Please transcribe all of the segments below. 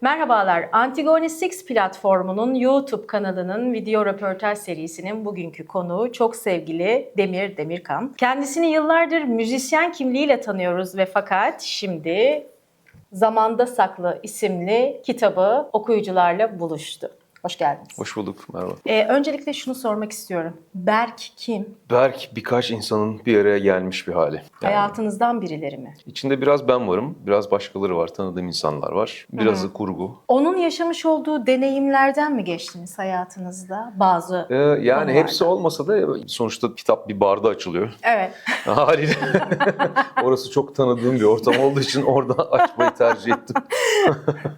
Merhabalar, Antigone 6 platformunun YouTube kanalının video röportaj serisinin bugünkü konuğu çok sevgili Demir Demirkan. Kendisini yıllardır müzisyen kimliğiyle tanıyoruz ve fakat şimdi Zamanda Saklı isimli kitabı okuyucularla buluştu. Hoş geldiniz. Hoş bulduk, merhaba. Ee, öncelikle şunu sormak istiyorum. Berk kim? Berk birkaç insanın bir araya gelmiş bir hali. Yani Hayatınızdan birileri mi? içinde biraz ben varım, biraz başkaları var, tanıdığım insanlar var. Biraz da kurgu. Onun yaşamış olduğu deneyimlerden mi geçtiniz hayatınızda? Bazı. Ee, yani Konularda. hepsi olmasa da sonuçta kitap bir barda açılıyor. Evet. Haliyle orası çok tanıdığım bir ortam olduğu için orada açmayı tercih ettim.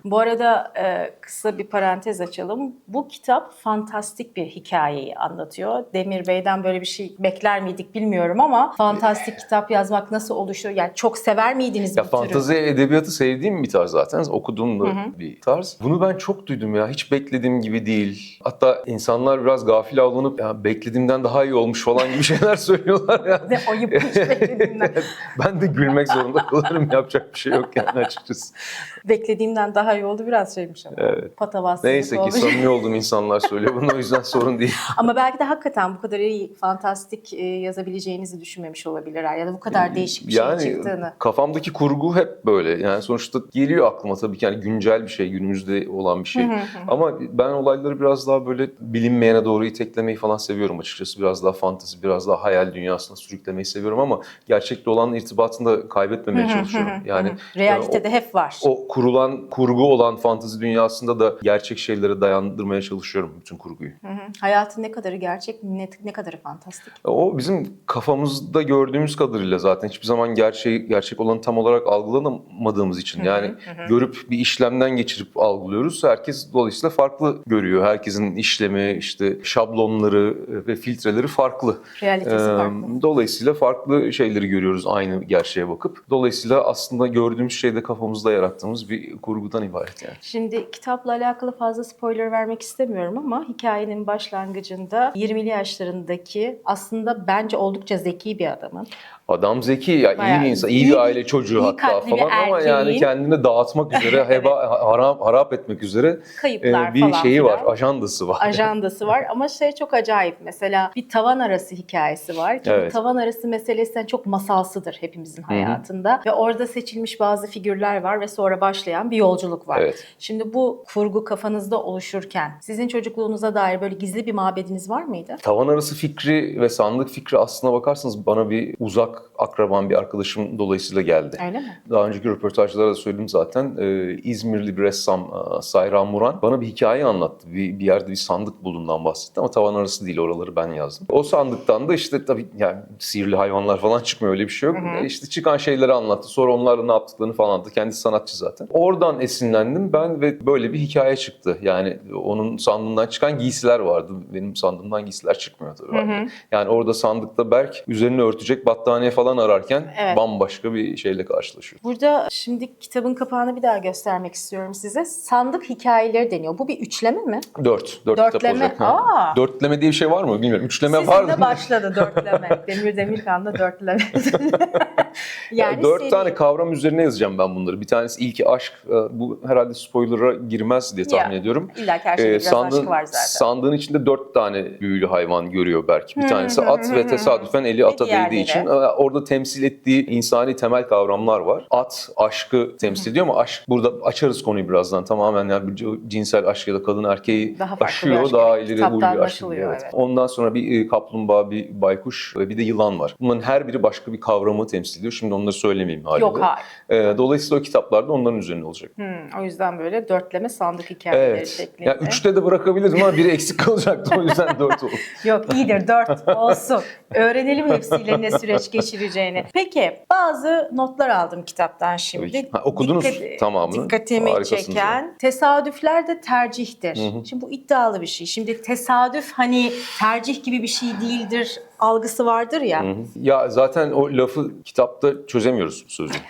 Bu arada e, kısa bir parantez açalım. Bu kitap fantastik bir hikayeyi anlatıyor. Demir Bey'den böyle bir şey bekler miydik bilmiyorum ama fantastik kitap yazmak nasıl oluşuyor? Yani çok sever miydiniz Ya bu türü? fantezi edebiyatı sevdiğim bir tarz zaten. Okuduğum da bir tarz. Bunu ben çok duydum ya. Hiç beklediğim gibi değil. Hatta insanlar biraz gafil avlanıp ya beklediğimden daha iyi olmuş falan gibi şeyler söylüyorlar ya. Ne ayıp hiç beklediğimden. ben de gülmek zorunda kalırım. Yapacak bir şey yok yani açıkçası. Beklediğimden daha iyi oldu biraz şeymiş ama. Evet. Patavatsızlık Neyse ki olmuş. samimi olduğum insanlar söylüyor. Bunu o yüzden sorun değil. Ama belki de hakikaten bu kadar iyi fantastik e, yazabileceğinizi düşünmemiş olabilirler. Ya da bu kadar değişik bir yani şey çıktığını. kafamdaki kurgu hep böyle. Yani sonuçta geliyor aklıma tabii ki yani güncel bir şey, günümüzde olan bir şey. Ama ben olayları biraz daha böyle bilinmeyene doğru iteklemeyi falan seviyorum açıkçası. Biraz daha fantezi, biraz daha hayal dünyasına sürüklemeyi seviyorum ama gerçekte olan irtibatını da kaybetmemeye çalışıyorum. Yani Realitede hep var. o kurulan, kurgu olan fantezi dünyasında da gerçek şeylere dayandırmaya çalışıyorum bütün kurguyu. Hı hı. Hayatın ne kadarı gerçek, ne, ne kadarı fantastik. O bizim kafamızda gördüğümüz kadarıyla zaten hiçbir zaman gerçeği, gerçek olanı tam olarak algılamadığımız için. Yani görüp bir işlemden geçirip algılıyoruz. Herkes dolayısıyla farklı görüyor. Herkesin işlemi, işte şablonları ve filtreleri farklı. Realitesi Ee, farklı. Dolayısıyla farklı şeyleri görüyoruz aynı gerçeğe bakıp. Dolayısıyla aslında gördüğümüz şey de kafamızda yarattığımız bir kurgudan ibaret yani. Şimdi kitapla alakalı fazla spoiler vermek istemiyorum ama hikayenin başlangıcında 20'li yaşlarındaki aslında bence oldukça zeki bir adamın. Adam zeki ya Bayağı iyi bir insan, iyi, iyi bir aile çocuğu iyi hatta kalpli bir falan ama yani kendini dağıtmak üzere, heba, harap, harap etmek üzere Kayıplar e, bir falan şeyi var, filan. ajandası var. ajandası var ama şey çok acayip. Mesela bir tavan arası hikayesi var ki bu Evet. tavan arası meselesi yani çok masalsıdır hepimizin hayatında ve orada seçilmiş bazı figürler var ve sonra başlayan bir yolculuk var. Evet. Şimdi bu kurgu kafanızda oluşurken sizin çocukluğunuza dair böyle gizli bir mabediniz var mıydı? Tavan arası fikri ve sandık fikri aslına bakarsanız bana bir uzak akraban bir arkadaşım dolayısıyla geldi. Öyle mi? Daha önceki röportajlarda da söyledim zaten. Ee, İzmirli bir ressam e, Sayran Muran bana bir hikaye anlattı. Bir, bir yerde bir sandık bulundan bahsetti ama tavan arası değil oraları ben yazdım. O sandıktan da işte tabii yani sihirli hayvanlar falan çıkmıyor öyle bir şey yok. E, İşte çıkan şeyleri anlattı. Sonra onlarla ne yaptıklarını falan anlattı. Kendisi sanatçı zaten. Oradan esinlendim ben ve böyle bir hikaye çıktı. Yani onun sandığından çıkan giysiler vardı. Benim sandığımdan giysiler çıkmıyor tabii. Yani orada sandıkta Berk üzerine örtecek battaniye falan ararken Evet. bambaşka bir şeyle karşılaşıyor. Burada şimdi kitabın kapağını bir daha göstermek istiyorum size. Sandık hikayeleri deniyor. Bu bir üçleme mi? Dört. Dört kitap Dörtleme. olacak. Ha. Aa. Dörtleme diye bir şey var mı bilmiyorum. Üçleme Sizin var mı? başladı dörtleme. Demir Demirkan'da dörtleme. yani Dört seri- tane kavram üzerine yazacağım ben bunları. Bir tanesi ilki aşk. Ee, Bu herhalde spoiler'a girmez diye tahmin Ya, ediyorum. İlla ki her şeyde Ee, biraz aşk var zaten. Sandığın içinde dört tane büyülü hayvan görüyor Berk. Bir tanesi at ve tesadüfen eli ata değdiği için e, orada temsil ettiği insani temel kavramlar var. At aşkı temsil ediyor ama aşk burada açarız konuyu birazdan tamamen yani cinsel aşk ya da kadın erkeği Daha aşıyor aşk, daha evet. ileri uyuyor aşk. anlaşılıyor, evet. Ondan sonra bir e, kaplumbağa, bir baykuş ve bir de yılan var. Bunların her biri başka bir kavramı temsil ediyor. Şimdi onları söylemeyeyim haliyle. Yok hayır. Ee, dolayısıyla o kitaplarda onların üzerine olacak. Hmm, o yüzden böyle dörtleme sandık hikayeleri Evet. şeklinde. Ya üçte de bırakabilirdim ama biri eksik kalacaktı o yüzden dört oldu. Yok iyidir dört olsun. Öğrenelim hepsiyle ne süreç geçireceğini. Peki bazı notlar aldım kitaptan şimdi. Ha, okudunuz tamamını. Dikkatimi Harikasınız çeken tesadüfler de tercihtir. Şimdi bu iddialı bir şey. Şimdi tesadüf hani tercih gibi bir şey değildir algısı vardır ya. Hı hı. Ya zaten o lafı kitapta çözemiyoruz sözü.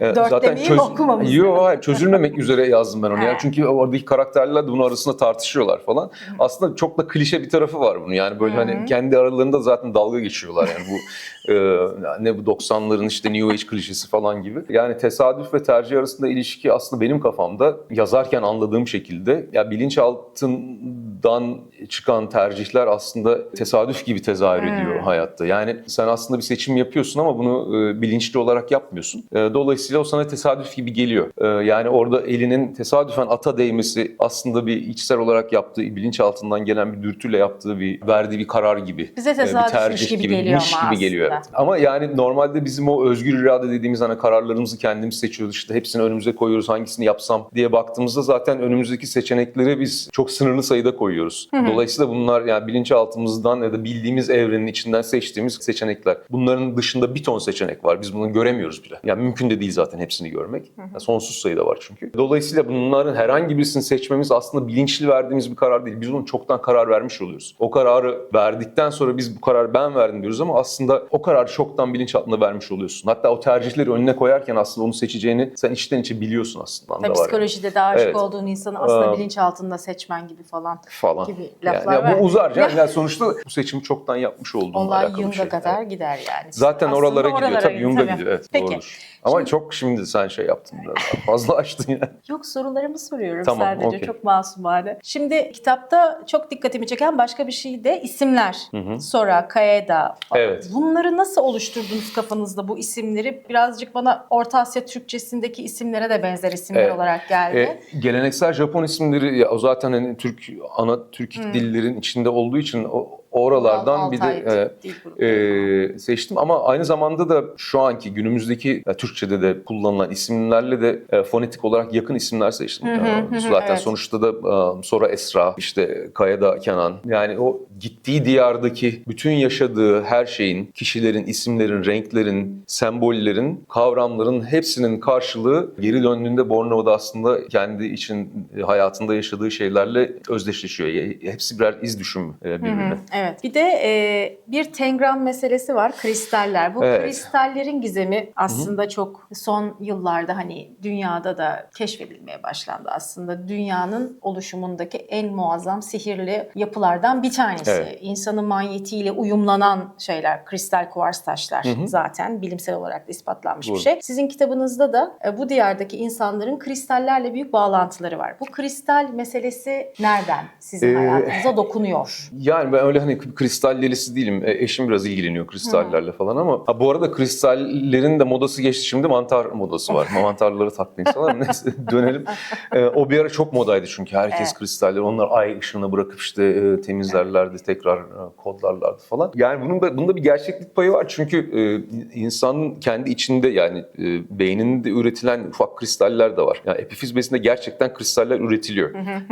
Ee, Dört demeyeyim, okumamız Yok lazım. hayır çözülmemek üzere yazdım ben onu. Yani çünkü oradaki karakterler de bunun arasında tartışıyorlar falan. Aslında çok da klişe bir tarafı var bunun. Yani böyle hani kendi aralarında zaten dalga geçiyorlar yani bu e, ne bu 90'ların işte New Age klişesi falan gibi. Yani tesadüf ve tercih arasında ilişki aslında benim kafamda yazarken anladığım şekilde ya bilinçaltından çıkan tercihler aslında tesadüf gibi tezahür ediyor hayatta. Yani sen aslında bir seçim yapıyorsun ama bunu e, bilinçli olarak yapmıyorsun. E, dolayısıyla o sana tesadüf gibi geliyor. E, yani orada elinin tesadüfen ata değmesi aslında bir içsel olarak yaptığı, bilinçaltından gelen bir dürtüyle yaptığı bir verdiği bir karar gibi. Bize E, bir tesadüfmüş tercih gibi geliyor gibi geliyor evet. Ama yani normalde bizim o özgür irade dediğimiz hani kararlarımızı kendimiz seçiyoruz. İşte hepsini önümüze koyuyoruz. Hangisini yapsam diye baktığımızda zaten önümüzdeki seçenekleri biz çok sınırlı sayıda koyuyoruz. Dolayısıyla bunlar yani bilinçaltımızdan ya da bildiğimiz evrenin içinden seçtiğimiz seçenekler. Bunların dışında bir ton seçenek var. Biz bunu göremiyoruz bile. Yani mümkün de değil zaten hepsini görmek. Yani sonsuz sayıda var çünkü. Dolayısıyla bunların herhangi birisini seçmemiz aslında bilinçli verdiğimiz bir karar değil. Biz onu çoktan karar vermiş oluyoruz. O kararı verdikten sonra biz bu kararı ben verdim diyoruz ama aslında o kararı çoktan bilinçaltında vermiş oluyorsun. Hatta o tercihleri önüne koyarken aslında onu seçeceğini sen içten içe biliyorsun aslında. Tabii var yani. psikolojide de aşık Evet. olduğun insanı aslında Aa. bilinçaltında seçmen gibi falan. Falan. gibi Yani, laflar ya var. bu uzar. Yani sonuçta bu seçimi çoktan yapmış olduğunla Olay alakalı Jung'a şey. kadar gider yani. Zaten Aslında oralara gidiyor. oralara Tabii gidiyor, Jung'a tabii. gidiyor. Evet, Peki. doğrudur. Ama çok şimdi sen şey yaptın biraz. Fazla açtın yani. Yok sorularımı soruyorum Tamam, sadece okey. çok masumane. Şimdi kitapta çok dikkatimi çeken başka bir şey de isimler. Sora, Kaeda falan. Evet. Bunları nasıl oluşturdunuz kafanızda bu isimleri? Birazcık bana Orta Asya Türkçesindeki isimlere de benzer isimler Evet. olarak geldi. E, geleneksel Japon isimleri ya o zaten hani Türk ana Türk dillerin içinde olduğu için o, oralardan bir de e, e, seçtim ama aynı zamanda da şu anki günümüzdeki ya, Türkçe'de de kullanılan isimlerle de e, fonetik olarak yakın isimler seçtim. Hı hı, hı hı, zaten evet. sonuçta da e, Sora Esra, işte Kaya'da Kenan. Yani o gittiği diyardaki bütün yaşadığı her şeyin, kişilerin, isimlerin, renklerin, sembollerin, kavramların hepsinin karşılığı geri döndüğünde Borneo'da aslında kendi için e, hayatında yaşadığı şeylerle özdeşleşiyor. Hepsi birer iz düşümü birbirine. Evet. Bir de e, bir tengram meselesi var. Kristaller. Bu Evet. kristallerin gizemi aslında çok son yıllarda hani dünyada da keşfedilmeye başlandı aslında. Dünyanın oluşumundaki en muazzam sihirli yapılardan bir tanesi. Evet. İnsanın manyetiğiyle uyumlanan şeyler, kristal kuvars taşlar zaten bilimsel olarak da ispatlanmış Doğru. bir şey. Sizin kitabınızda da e, bu diyardaki insanların kristallerle büyük bağlantıları var. Bu kristal meselesi nereden sizin Ee, hayatınıza dokunuyor? Yani ben öyle hani kristal delisi değilim. E, eşim biraz ilgileniyor kristallerle falan ama ha, bu arada kristallerin de modası geçti. Şimdi mantar modası var. Mantarları taktı insanlar. Neyse dönelim. E, o bir ara çok modaydı çünkü herkes Evet. kristalleri. Onlar ay ışığına bırakıp işte e, temizlerlerdi, tekrar e, kodlarlardı falan. Yani bunun da, bunda bir gerçeklik payı var. Çünkü e, insanın kendi içinde yani e, beyninde üretilen ufak kristaller de var. Yani epifiz besinde gerçekten kristaller üretiliyor.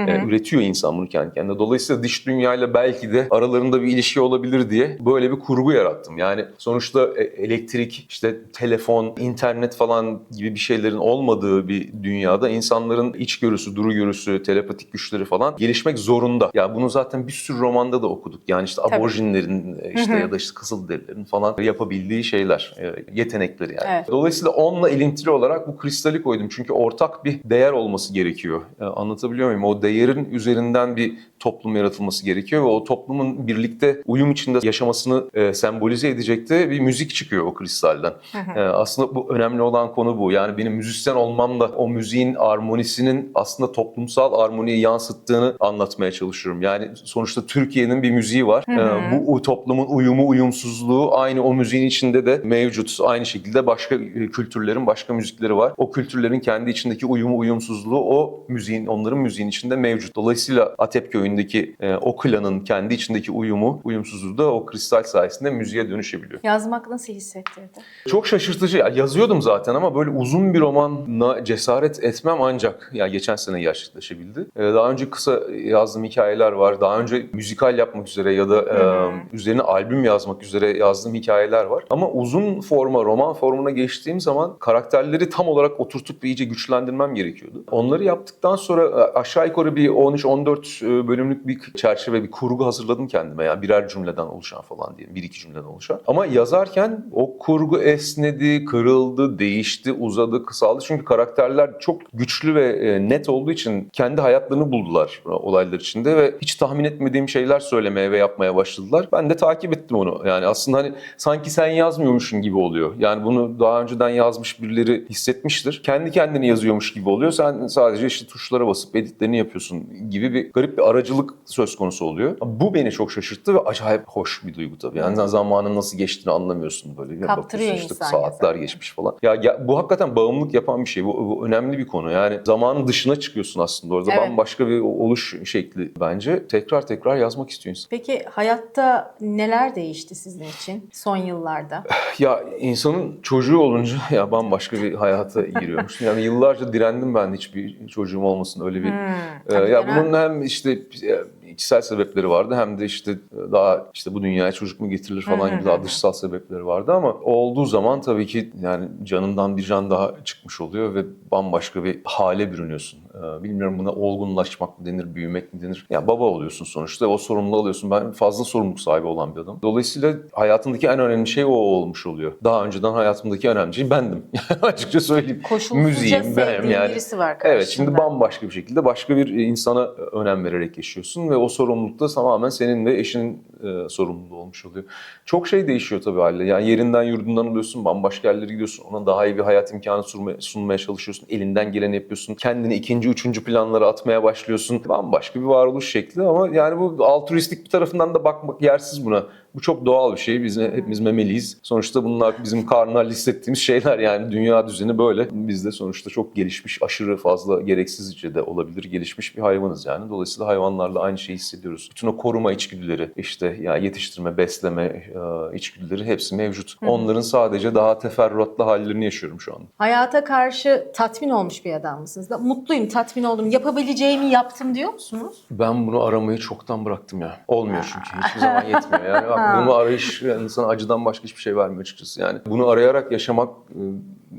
E, üretiyor insan bunu kendi kendine. Dolayısıyla dış dünyayla belki de aralarında bir ilişki olabilir diye böyle bir kurgu yarattım. Yani sonuçta e, elektrik, işte telefon, internet falan gibi bir şeylerin olmadığı bir dünyada insanların içgörüsü, duru görüsü, telepatik güçleri falan gelişmek zorunda. Yani bunu zaten bir sürü romanda da okuduk. Yani işte Tabii. aborjinlerin e, işte ya da işte kızılderililerin falan yapabildiği şeyler, e, yetenekleri yani. Evet. Dolayısıyla onunla ilintili olarak bu kristali koydum. Çünkü ortak bir değer olması gerekiyor. Anlatabiliyor muyum? O değerin üzerinden bir toplum yaratılması gerekiyor ve o toplumun birlikte uyum içinde yaşamasını e, sembolize edecek de bir müzik çıkıyor o kristalden. E, aslında bu önemli olan konu bu. Yani benim müzisyen olmam da o müziğin armonisinin aslında toplumsal armoniyi yansıttığını anlatmaya çalışıyorum. Yani sonuçta Türkiye'nin bir müziği var. E, bu toplumun uyumu, uyumsuzluğu aynı o müziğin içinde de mevcut. Aynı şekilde başka e, kültürlerin başka müzikleri var. O kültürlerin kendi içindeki uyumu, uyumsuzluğu o müziğin, onların müziğin içinde mevcut. Dolayısıyla Atep köyündeki e, o klanın kendi içindeki uyumu, uyumsuzluğu da o kristal sayesinde müziğe dönüşebiliyor. Yazmak nasıl hissettirdi? Çok şaşırtıcı. Ya yazıyordum zaten ama böyle uzun bir romana cesaret etmem ancak ya geçen sene gerçekleşebildi. Ee, Daha önce kısa yazdığım hikayeler var. Daha önce müzikal yapmak üzere ya da e, üzerine albüm yazmak üzere yazdığım hikayeler var. Ama uzun forma, roman formuna geçtiğim zaman karakterleri tam olarak oturtup iyice güçlendirmem gerekiyordu. Onları yaptıktan sonra aşağı yukarı bir 13-14 bölümlük bir çerçeve, bir kurgu hazırladım kendime. Kelime yani birer cümleden oluşan falan diye bir iki cümleden oluşan. Ama yazarken o kurgu esnedi, kırıldı, değişti, uzadı, kısaldı. Çünkü karakterler çok güçlü ve e, net olduğu için kendi hayatlarını buldular e, olaylar içinde ve hiç tahmin etmediğim şeyler söylemeye ve yapmaya başladılar. Ben de takip ettim onu. Yani aslında hani sanki sen yazmıyormuşsun gibi oluyor. Yani bunu daha önceden yazmış birileri hissetmiştir. Kendi kendini yazıyormuş gibi oluyor. Sen sadece işte tuşlara basıp editlerini yapıyorsun gibi bir garip bir aracılık söz konusu oluyor. Bu beni çok şaşırttı ve acayip hoş bir duygu tabii. Yani zamanın nasıl geçtiğini anlamıyorsun böyle. Ya Kaptırıyor insan saatler yazarken. geçmiş falan. Ya, ya bu hakikaten bağımlılık yapan bir şey. Bu, bu önemli bir konu. Yani zamanın dışına çıkıyorsun aslında orada. Evet. Bambaşka bir oluş şekli bence. Tekrar tekrar yazmak istiyor insan. Peki hayatta neler değişti sizin için son yıllarda? Ya insanın çocuğu olunca ya bambaşka bir hayata giriyormuş. Yani yıllarca direndim ben hiçbir çocuğum olmasın öyle bir. Hmm, tabii ya bunun hem işte e, içsel sebepleri vardı hem de işte daha işte bu dünyaya çocuk mu getirilir falan gibi daha dışsal sebepleri vardı ama olduğu zaman tabii ki yani canından bir can daha çıkmış oluyor ve bambaşka bir hale bürünüyorsun. Ee, Bilmiyorum buna olgunlaşmak mı denir, büyümek mi denir? Ya baba oluyorsun sonuçta o sorumluluğu alıyorsun. Ben fazla sorumluluk sahibi olan bir adamım. Dolayısıyla hayatındaki en önemli şey o olmuş oluyor. Daha önceden hayatımdaki en önemli şey bendim. Açıkça söyleyeyim. Müziğim, benim yani. birisi var karşında. Evet şimdi bambaşka bir şekilde başka bir insana önem vererek yaşıyorsun ve o sorumluluk da tamamen senin ve eşinin e, sorumluluğu olmuş oluyor. Çok şey değişiyor tabii haliyle. Yani yerinden yurdundan alıyorsun, bambaşka yerlere gidiyorsun. Ona daha iyi bir hayat imkanı sunmaya, sunmaya çalışıyorsun. Elinden geleni yapıyorsun. Kendini ikinci, üçüncü planlara atmaya başlıyorsun. Bambaşka bir varoluş şekli ama yani bu altruistik bir tarafından da bakmak yersiz buna. Bu çok doğal bir şey. Biz hepimiz memeliyiz. Sonuçta bunlar bizim karnlarla hissettiğimiz şeyler yani dünya düzeni böyle. Biz de sonuçta çok gelişmiş, aşırı fazla gereksizce de olabilir gelişmiş bir hayvanız yani. Dolayısıyla hayvanlarla aynı şeyi hissediyoruz. Bütün o koruma içgüdüleri, işte ya yetiştirme, besleme e, içgüdüleri hepsi mevcut. Onların sadece daha teferruatlı hallerini yaşıyorum şu anda. Hayata karşı tatmin olmuş bir adam mısınız? Mutluyum, tatmin oldum. Yapabileceğimi yaptım diyor musunuz? Ben bunu aramayı çoktan bıraktım ya. Olmuyor çünkü. Hiçbir zaman yetmiyor. Yani bunu arayış yani insana acıdan başka hiçbir şey vermiyor açıkçası. Yani bunu arayarak yaşamak e,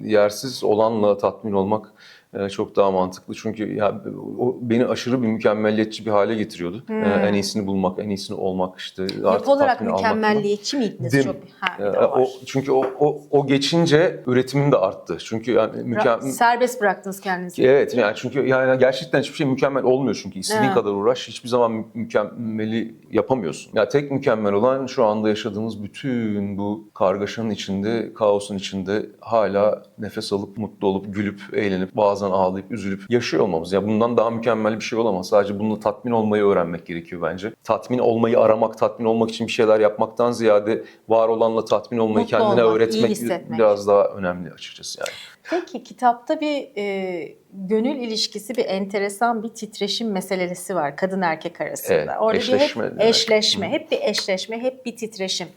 yersiz olanla tatmin olmak çok daha mantıklı. Çünkü ya o beni aşırı bir mükemmelliyetçi bir hale getiriyordu. E, En iyisini bulmak, en iyisini olmak işte. artık Yapı olarak mükemmelliyetçi miydiniz? Dim. Çok, ha, E, de o çünkü o, o, o geçince üretimin de arttı. Çünkü yani mükemmel... Serbest bıraktınız kendinizi. Evet yani çünkü yani gerçekten hiçbir şey mükemmel olmuyor çünkü istediğin Evet. kadar uğraş hiçbir zaman mü- mükemmeli yapamıyorsun. Ya tek mükemmel olan şu anda yaşadığımız bütün bu kargaşanın içinde, kaosun içinde hala nefes alıp mutlu olup gülüp eğlenip bazen ağlayıp üzülüp yaşıyor olmamız. Ya bundan daha mükemmel bir şey olamaz. Sadece bununla tatmin olmayı öğrenmek gerekiyor bence. Tatmin olmayı aramak, tatmin olmak için bir şeyler yapmaktan ziyade var olanla tatmin olmayı Mutlu kendine olmak, öğretmek biraz daha önemli açıkçası yani. Peki kitapta bir e, gönül ilişkisi, bir enteresan bir titreşim meselesi var kadın erkek arasında. Evet, Orada eşleşme bir hep eşleşme, hep bir eşleşme, hep bir titreşim.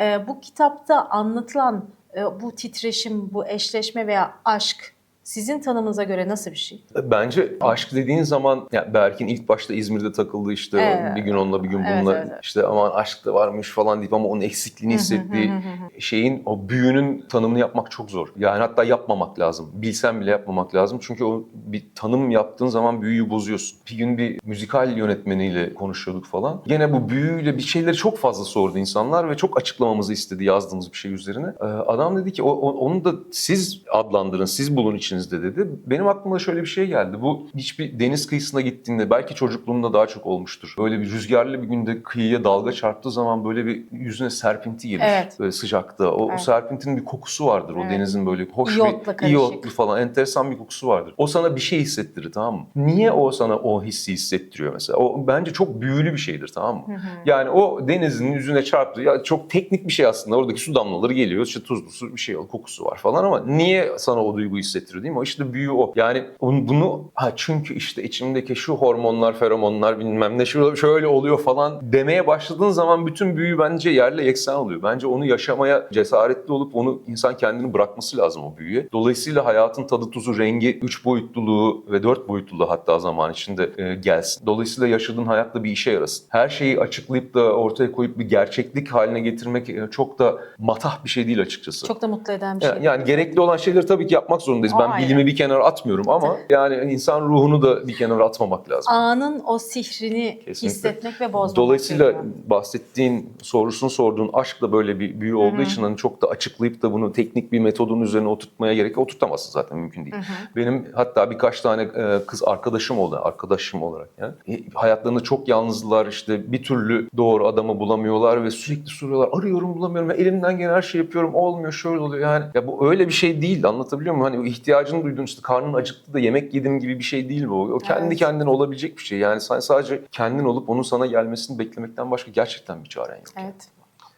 E, bu kitapta anlatılan e, bu titreşim, bu eşleşme veya aşk sizin tanımınıza göre nasıl bir şey? Bence aşk dediğin zaman ya Berk'in ilk başta İzmir'de takıldı işte Evet. bir gün onunla bir gün Evet, bununla evet, evet. işte aman aşk da varmış falan deyip ama onun eksikliğini hissettiği şeyin o büyünün tanımını yapmak çok zor. Yani hatta yapmamak lazım. Bilsen bile yapmamak lazım. Çünkü o bir tanım yaptığın zaman büyüyü bozuyorsun. Bir gün bir müzikal yönetmeniyle konuşuyorduk falan. Gene bu büyüyle bir şeyleri çok fazla sordu insanlar ve çok açıklamamızı istedi yazdığımız bir şey üzerine. Ee, adam dedi ki onu da siz adlandırın, siz bulun içinizde dedi. Benim aklıma şöyle bir şey geldi. Bu hiçbir deniz kıyısına gittiğinde belki çocukluğumda daha çok olmuştur. Böyle bir rüzgarlı bir günde kıyıya dalga çarptığı zaman böyle bir yüzüne serpinti gelir. Evet. Böyle sıcakta. O, o Evet. serpintinin bir kokusu vardır. O Evet. denizin böyle hoş İyotla bir karışık. iyotlu falan enteresan bir kokusu vardır. O sana bir şey hissettirir tamam mı? Niye o sana o hissi hissettiriyor mesela? O bence çok büyülü bir şeydir tamam mı? Yani o denizin yüzüne çarptı. Ya çok teknik bir şey aslında. Oradaki su damlaları geliyor. İşte tuzlu su bir şey kokusu var falan ama niye sana o duyguyu hissettiriyor değil mi? O işte büyü o. Yani bunu ha çünkü işte içimdeki şu hormonlar, feromonlar bilmem ne şöyle, şöyle oluyor falan demeye başladığın zaman bütün büyü bence yerle yeksan oluyor. Bence onu yaşamaya cesaretli olup onu insan kendini bırakması lazım o büyüye. Dolayısıyla hayatın tadı tuzu, rengi, üç boyutluluğu ve dört boyutluluğu hatta zaman içinde e, gelsin. Dolayısıyla yaşadığın hayatta bir işe yarasın. Her şeyi açıklayıp da ortaya koyup bir gerçeklik haline getirmek e, çok da matah bir şey değil açıkçası. Çok da mutlu eden bir şey. Ya- Yani gerekli olan şeyleri tabii ki yapmak zorundayız. Ben Aynen. bilimi bir kenara atmıyorum ama yani insan ruhunu da bir kenara atmamak lazım. Anın o sihrini Kesinlikle. hissetmek ve bozmamak Dolayısıyla gerekiyor. bahsettiğin sorusunu sorduğun aşk da böyle bir büyü olduğu için hani çok da açıklayıp da bunu teknik bir metodun üzerine oturtmaya gerek yok. Oturtamazsın zaten mümkün değil. Benim hatta birkaç tane e, kız arkadaşım oldu arkadaşım olarak yani. E, Hayatlarında çok yalnızlar işte bir türlü doğru adamı bulamıyorlar ve sürekli soruyorlar arıyorum bulamıyorum elimden gelen her şey yapıyorum olmuyor şöyle oluyor yani. Ya bu öyle bir şey değil anlatabiliyor muyum? Hani ihtiyacını duyduğun işte karnın acıktı da yemek yedim gibi bir şey değil bu. O kendi Evet. kendine olabilecek bir şey. Yani sen sadece kendin olup onun sana gelmesini beklemekten başka gerçekten bir çaren yok. Evet.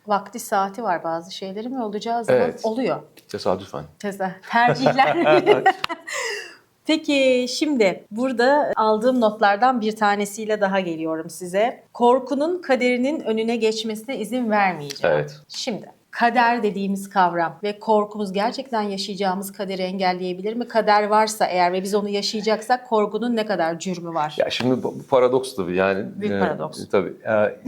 Vakti saati var bazı şeylerin ve olacağı zaman Evet. oluyor. Tesadüfen. Teza, tercihler. Peki şimdi burada aldığım notlardan bir tanesiyle daha geliyorum size. Korkunun kaderinin önüne geçmesine izin vermeyeceğim. Evet. Şimdi kader dediğimiz kavram ve korkumuz gerçekten yaşayacağımız kaderi engelleyebilir mi? Kader varsa eğer ve biz onu yaşayacaksak korkunun ne kadar cürmü var? Ya şimdi bu, paradoks tabii yani. Büyük paradoks. tabii. E,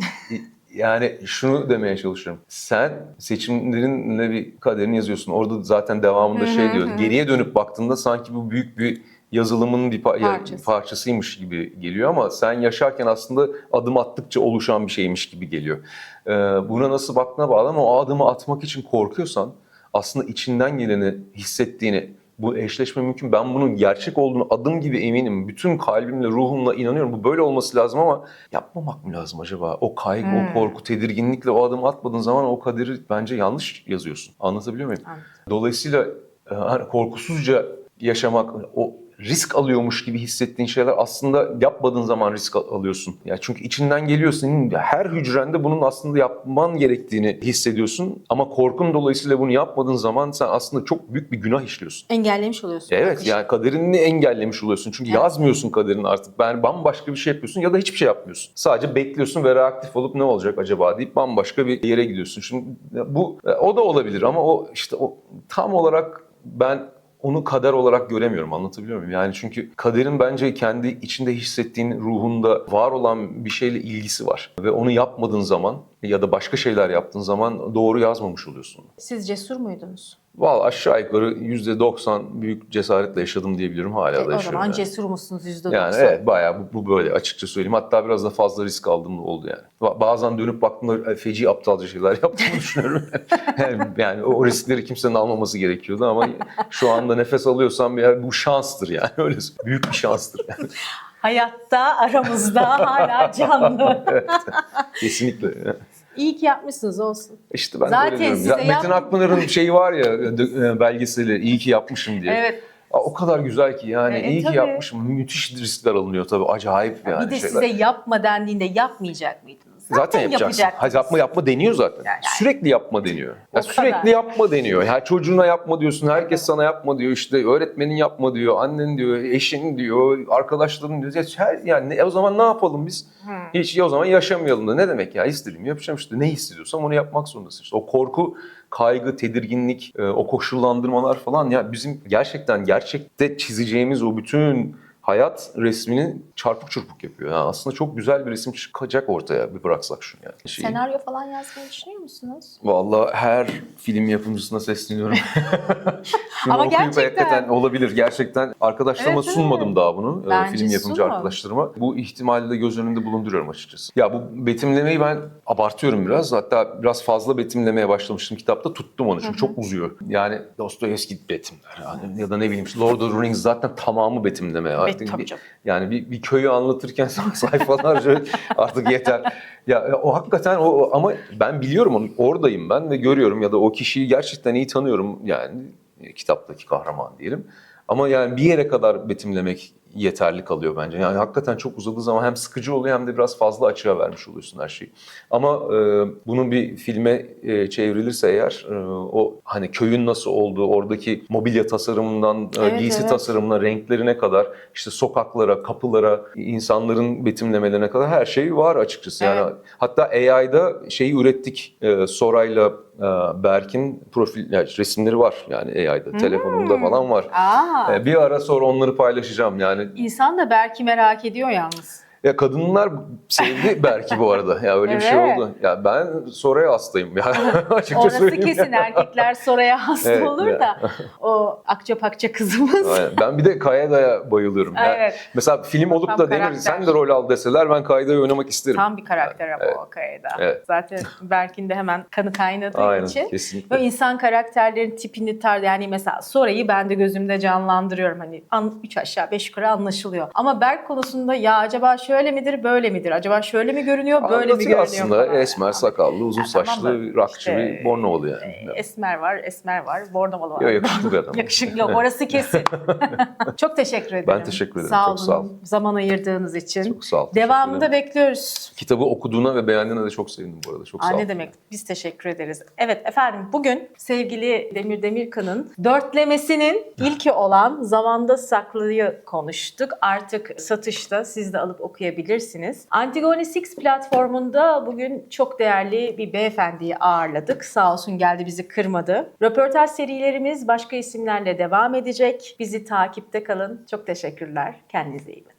yani şunu demeye çalışıyorum. Sen seçimlerinle bir kaderini yazıyorsun. Orada zaten devamında şey diyor. Geriye dönüp baktığında sanki bu büyük bir yazılımın bir pa- Parçası. parçasıymış gibi geliyor ama sen yaşarken aslında adım attıkça oluşan bir şeymiş gibi geliyor. Ee, buna nasıl baktığına bağlı ama o adımı atmak için korkuyorsan aslında içinden geleni hissettiğini bu eşleşme mümkün. Ben bunun gerçek olduğunu adım gibi eminim. Bütün kalbimle, ruhumla inanıyorum. Bu böyle olması lazım ama yapmamak mı lazım acaba? O kaygı, Hmm. o korku, tedirginlikle o adımı atmadığın zaman o kaderi bence yanlış yazıyorsun. Anlatabiliyor muyum? Anladım. Dolayısıyla e, hani korkusuzca yaşamak, o risk alıyormuş gibi hissettiğin şeyler aslında yapmadığın zaman risk al- alıyorsun. Ya çünkü içinden geliyor senin her hücrende bunun aslında yapman gerektiğini hissediyorsun ama korkun dolayısıyla bunu yapmadığın zaman sen aslında çok büyük bir günah işliyorsun. Engellemiş oluyorsun. Evet akışı. yani kaderini engellemiş oluyorsun. Çünkü Evet. yazmıyorsun kaderini artık. Ben bambaşka bir şey yapıyorsun ya da hiçbir şey yapmıyorsun. Sadece bekliyorsun ve reaktif olup ne olacak acaba deyip bambaşka bir yere gidiyorsun. Şimdi bu o da olabilir ama o işte o tam olarak ben onu kader olarak göremiyorum anlatabiliyor muyum? Yani çünkü kaderin bence kendi içinde hissettiğin ruhunda var olan bir şeyle ilgisi var. Ve onu yapmadığın zaman ya da başka şeyler yaptığın zaman doğru yazmamış oluyorsun. Siz cesur muydunuz? Valla aşağı yukarı %90 büyük cesaretle yaşadım diyebilirim. Hala da E, o yaşıyorum. zaman yani. cesur musunuz %90? Yani evet bayağı bu, bu böyle açıkça söyleyeyim. Hatta biraz da fazla risk aldığım da oldu yani. Ba- Bazen dönüp baktığımda e, feci aptalca şeyler yaptığımı düşünüyorum. yani, yani o riskleri kimsenin almaması gerekiyordu ama şu anda nefes alıyorsam ya, bu şanstır yani. Öyle büyük bir şanstır yani. Hayatta aramızda hala canlı. Kesinlikle. İyi ki yapmışsınız olsun. İşte ben Zaten öyle diyorum. size Metin yaptım. Akpınar'ın şeyi var ya e, belgeseli iyi ki yapmışım diye. Evet. O kadar güzel ki yani E, iyi tabii. ki yapmışım. Müthiş riskler alınıyor tabii. Acayip yani bir de şeyler. size yapma dendiğinde yapmayacak mıydınız? Zaten, yapacaksın. yapacaktınız. Ha, yapma yapma deniyor zaten. Yani- Sürekli yapma deniyor. Ya O sürekli kadar. yapma deniyor. Ya çocuğuna yapma diyorsun. Herkes sana yapma diyor. İşte öğretmenin yapma diyor. Annen diyor. Eşin diyor. Arkadaşların diyor. Ya her, yani ne- o zaman ne yapalım biz? Hiç ya o zaman yaşamayalım da. Ne demek ya? İstediğimi yapacağım işte. Ne hissediyorsam onu yapmak zorundasın. İşte o korku, kaygı, tedirginlik, e, o koşullandırmalar falan ya bizim gerçekten gerçekte çizeceğimiz o bütün hayat resmini çarpık çırpık yapıyor. Yani aslında çok güzel bir resim çıkacak ortaya bir bıraksak şunu yani. Şeyi- Senaryo falan yazmayı düşünüyor musunuz? Vallahi her film yapımcısına sesleniyorum. Şunu Ama okuyup gerçekten. hakikaten olabilir. Gerçekten arkadaşlarıma Evet, sunmadım daha bunu. e, Bence film yapımcı sunun. arkadaşlarıma. Bu ihtimali de göz önünde bulunduruyorum açıkçası. Ya bu betimlemeyi ben abartıyorum biraz. Hatta biraz fazla betimlemeye başlamıştım kitapta. Tuttum onu çünkü çok uzuyor. Yani Dostoyevski betimler. Yani ya da ne bileyim Lord of the Rings zaten tamamı betimleme. Artık tabii bir- canım. yani bir, bir köyü anlatırken sayfalarca artık yeter. Ya o hakikaten o ama ben biliyorum onu oradayım ben ve görüyorum ya da o kişiyi gerçekten iyi tanıyorum yani e, kitaptaki kahraman diyelim. Ama yani bir yere kadar betimlemek yeterli kalıyor bence. Yani hakikaten çok uzadığı zaman hem sıkıcı oluyor hem de biraz fazla açığa vermiş oluyorsun her şeyi. Ama e, bunun bir filme e, çevrilirse eğer e, o hani köyün nasıl olduğu, oradaki mobilya tasarımından e, Evet, giysi evet. tasarımına, renklerine kadar işte sokaklara, kapılara, insanların betimlemelerine kadar her şey var açıkçası. Yani Evet. hatta AI'da şeyi ürettik. E, Soray'la Berk'in profil yani resimleri var yani AI'da. Hmm. Telefonumda falan var. Aa, E, bir ara sonra onları paylaşacağım yani. insan da belki merak ediyor yalnız. Ya kadınlar sevdi belki bu arada. Ya öyle bir şey Evet. oldu. Ya ben Soraya hastayım. Ya açıkça Orası kesin erkekler soraya hasta Evet, olur ya. da o akça pakça kızımız. Aynen. Ben bir de Kayada'ya bayılıyorum. Ya Evet. Mesela film olup Tam da denir karakter. sen de rol al deseler ben Kayda'yı oynamak isterim. Tam bir karakter ama Evet. o Kaya'da. Evet. Zaten Berk'in de hemen kanı kaynadığı Aynen için. kesinlikle. Ve insan karakterlerin tipini tar yani mesela Sora'yı ben de gözümde canlandırıyorum. Hani an, üç aşağı beş yukarı anlaşılıyor. Ama Berk konusunda ya acaba şöyle midir böyle midir? Acaba şöyle mi görünüyor böyle mi Anlatıyor görünüyor aslında falan. esmer sakallı uzun Ya tamam saçlı da rockçı işte, bir Bornovalı yani. Ee, Esmer var, esmer var, bornovalı var. Yok yakışıklı bir adam. Yakışıklı yok, orası kesin. çok teşekkür ederim. Ben teşekkür ederim, Sağ çok olun, sağ olun. zaman ayırdığınız için. Çok sağ ol. teşekkür Devamında ederim. bekliyoruz. Kitabı okuduğuna ve beğendiğine de çok sevindim bu arada. Çok sağ Aa, ol. ne demek? Biz teşekkür ederiz. Evet efendim bugün sevgili Demir Demirkan'ın dörtlemesinin ilki olan Zamanda Saklı'yı konuştuk. Artık satışta siz de alıp okuyabilirsiniz. Antigone 6 platformunda bugün çok değerli bir beyefendiyi ağırladık. Sağ olsun geldi bizi kırmadı. Röportaj serilerimiz başka isimlerle devam edecek. Bizi takipte kalın. Çok teşekkürler. Kendinize iyi bakın.